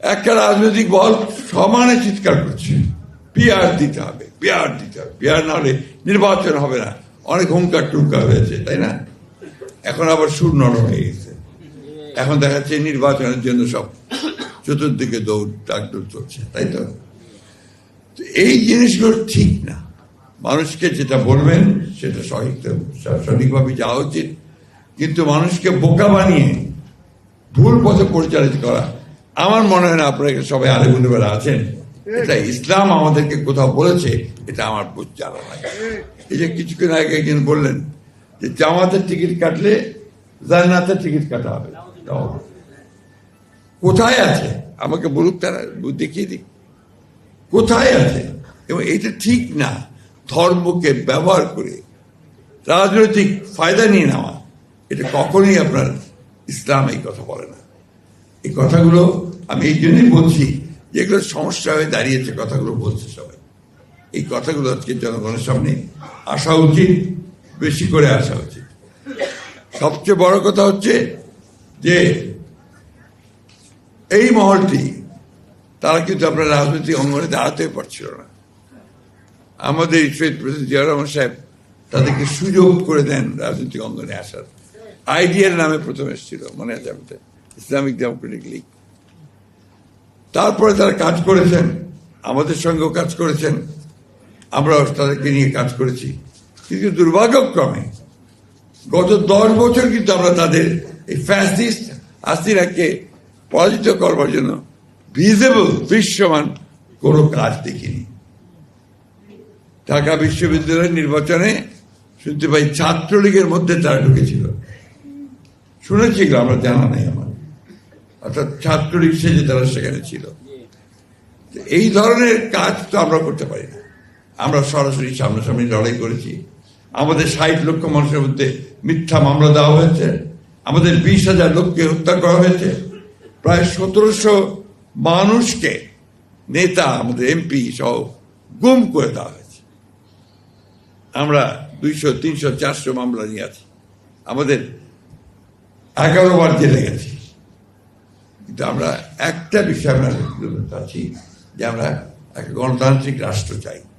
একটা রাজনৈতিক বল সমানে চিৎকার করছে। পিয়ার দিতে হবে পিয়ার দিতে হবে। পিয়ার না হলে নির্বাচন হবে না। অনেক হুঙ্কার টুঙ্কার হয়েছে, তাই না? এখন আবার সুর নরম হয়ে গেছে। এখন দেখা যাচ্ছে নির্বাচনের জন্য সব চতুর্দিকে দৌড় ডাকদৌড় চলছে, তাই তো? এই জিনিসগুলো ঠিক না। মানুষকে যেটা বলবেন, সেটা সঠিক সঠিকভাবে যাওয়া উচিত। কিন্তু মানুষকে বোকা বানিয়ে ভুল পথে পরিচালিত করা আমার মনে হয় না, আপনারা সবাই আলেগুলো বেলা আছেন? এটা ইসলাম আমাদেরকে কোথাও বলেছে, এটা আমার বুঝ জানা নাই। এই যে কিছুক্ষণ আগে একজন বললেন যে, জামাতের টিকিট কাটলে জান্নাতের টিকিট কাটা হবে। কোথায় আছে? আমাকে বলুক তারা, দেখিয়ে দিক। কোথায় আছে? এবং এটা ঠিক না, ধর্মকে ব্যবহার করে রাজনৈতিক ফায়দা নিয়ে নেওয়া, এটা কখনোই আপনার ইসলাম এই কথা বলে না। এই কথাগুলো আমি এই জন্যই বলছি যে এগুলো সমস্যা হয়ে দাঁড়িয়েছে কথাগুলো বলছে সবাই। এই কথাগুলো আজকে জনগণের সামনে আসা উচিত, বেশি করে আসা উচিত। সবচেয়ে বড় কথা হচ্ছে যে এই মহলটি, তারা কিন্তু আপনার রাজনৈতিক অঙ্গনে দাঁড়াতে পারছিল না। আমাদের শহীদ প্রেসিডেন্ট জিয়া রহমান সাহেব তাদেরকে সুযোগ করে দেন রাজনৈতিক অঙ্গনে আসার। আইডিয়ার নামে প্রথম এসেছিল, মনে আছে আমাদের ইসলামিক ডেমোক্রেটিক লীগ তারপরে তারা কাজ করেছেন, আমাদের সঙ্গেও কাজ করেছেন। আমরাও তাদেরকে নিয়ে কাজ করেছি। কিন্তু দুর্ভাগ্যক্রমে গত দশ বছর কিন্তু আমরা তাদের এই ফ্যাসিস্ট হাসিনাকে পরাজিত করবার জন্য ভিজেবল দৃশ্যমান কোনো কাজ দেখিনি। ঢাকা বিশ্ববিদ্যালয়ের নির্বাচনে শুনতে পাই ছাত্রলীগের মধ্যে তারা ঢুকেছিল। শুনেছি আমরা জানা নেই আমার। অর্থাৎ ছাত্রলীগ সেজে তারা সেখানে ছিল। এই ধরনের কাজ তো আমরা করতে পারি না। আমরা সরাসরি সামনাসামনি লড়াই করেছি। আমাদের ষাট লক্ষ মানুষের মধ্যে মিথ্যা মামলা দেওয়া হয়েছে। আমাদের বিশ হাজার লোককে হত্যা করা হয়েছে। প্রায় সতেরোশো মানুষকে নেতা, আমাদের এমপি সহ গুম করে দেওয়া হয়েছে। আমরা দুইশো, তিনশো, চারশো মামলা নিয়ে আছি। আমাদের এগারো বার জেলে গেছি। কিন্তু আমরা একটা বিষয় আমরা আছি যে আমরা একটা গণতান্ত্রিক রাষ্ট্র চাই।